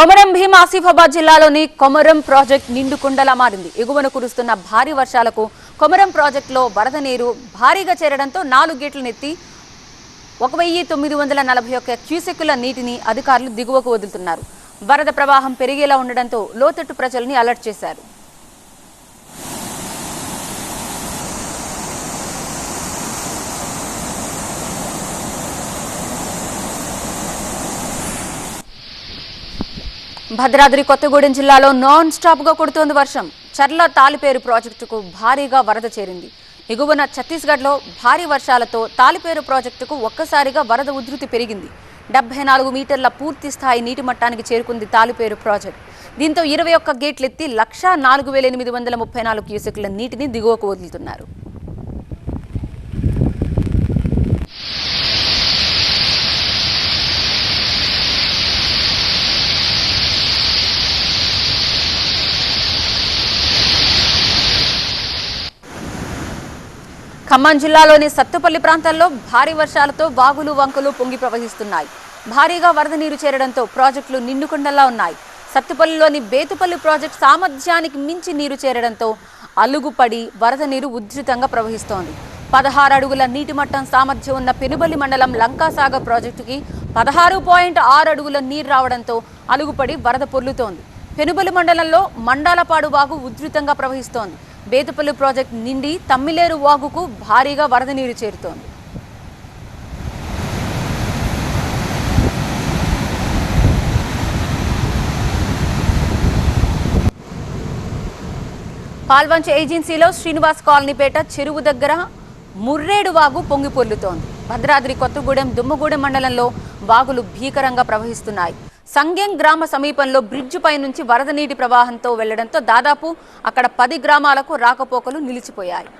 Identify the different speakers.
Speaker 1: కొమరం భీం ఆసిఫాబాద్ జిల్లాలోని కొమరం ప్రాజెక్ట్ నిండు కుండలా మారింది. ఎగువన కురుస్తున్న భారీ వర్షాలకు కొమరం ప్రాజెక్టులో వరద నీరు భారీగా చేరడంతో నాలుగు గేట్లు నెత్తి ఒక వెయ్యి తొమ్మిది వందల నలభై ఒక్క క్యూసెక్కుల నీటిని అధికారులు దిగువకు వదులుతున్నారు. వరద ప్రవాహం పెరిగేలా ఉండడంతో లోతట్టు ప్రజల్ని అలర్ట్ చేశారు. భద్రాద్రి కొత్తగూడెం జిల్లాలో నాన్ స్టాప్గా కొడుతోంది వర్షం. చర్ల తాలిపేరు ప్రాజెక్టుకు భారీగా వరద చేరింది. ఎగువన ఛత్తీస్గఢ్లో భారీ వర్షాలతో తాలిపేరు ప్రాజెక్టుకు ఒక్కసారిగా వరద ఉధృతి పెరిగింది. డెబ్బై నాలుగు మీటర్ల పూర్తి స్థాయి నీటి మట్టానికి చేరుకుంది తాలిపేరు ప్రాజెక్ట్. దీంతో ఇరవై ఒక్క గేట్లెత్తి లక్షా నాలుగు వేల ఎనిమిది వందల ముప్పై నాలుగు క్యూసెక్ల నీటిని దిగువకు వదులుతున్నారు. ఖమ్మం జిల్లాలోని సత్తుపల్లి ప్రాంతాల్లో భారీ వర్షాలతో వాగులు వంకలు పొంగి ప్రవహిస్తున్నాయి. భారీగా వరద నీరు చేరడంతో ప్రాజెక్టులు నిండుకుండలా ఉన్నాయి. సత్తుపల్లిలోని బేతుపల్లి ప్రాజెక్టు సామర్థ్యానికి మించి నీరు చేరడంతో అలుగుపడి వరద నీరు ఉధృతంగా ప్రవహిస్తోంది. పదహారు అడుగుల నీటి మట్టం సామర్థ్యం ఉన్న పెనుబలి మండలం లంకాసాగర్ ప్రాజెక్టుకి పదహారు పాయింట్ ఆరు అడుగుల నీరు రావడంతో అలుగుపడి వరద పొర్లుతోంది. పెనుబలి మండలంలో మండాలపాడు వాగు ఉధృతంగా ప్రవహిస్తోంది. బేతపల్లి ప్రాజెక్టు నిండి తమ్మిలేరు వాగుకు భారీగా వరద నీరు చేరుతోంది. పాల్వంచ ఏజెన్సీలో శ్రీనివాస్ కాలనీపేట చెరువు దగ్గర ముర్రేడు వాగు పొంగి పొర్లుతోంది భద్రాద్రి కొత్తగూడెం దుమ్మగూడెం మండలంలో వాగులు భీకరంగా ప్రవహిస్తున్నాయి. సంగెం గ్రామ సమీపంలో బ్రిడ్జ్ పై నుంచి వరద నీటి ప్రవాహంతో వెళ్ళడంతో దాదాపు అక్కడ పది గ్రామాలకు రాకపోకలు నిలిచిపోయాయి.